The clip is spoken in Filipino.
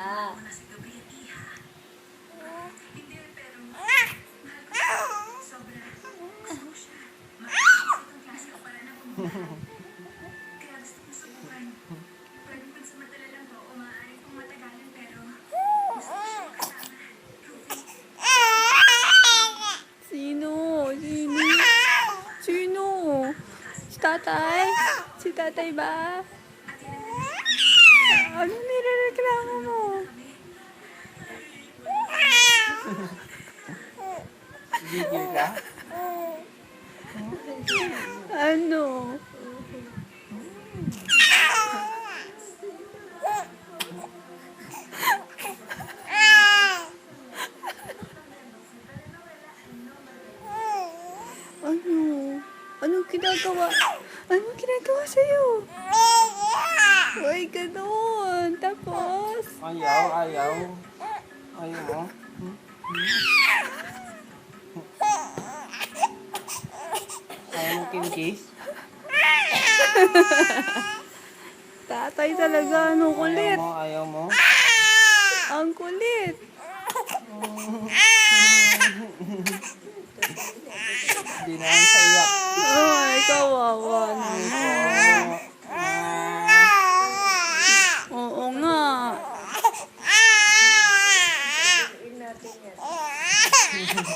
Ah. Sino? Sino? Sino? Si tatay? Si tatay ba? Ano nirereklamo Gigil ka? Ano? Ano? Anong ginagawa? Anong ginagawa sa'yo? Uy, ganun. Tapos? Ayaw, ayaw. Ayaw? Hmm? Ayaw mo kinkiss? Tatay talaga, anong kulit? Ayaw mo, ayaw mo? Ang kulit! Hindi na ang sayak. Ay, kawawa naman. Oo nga. Tingnan natin yan.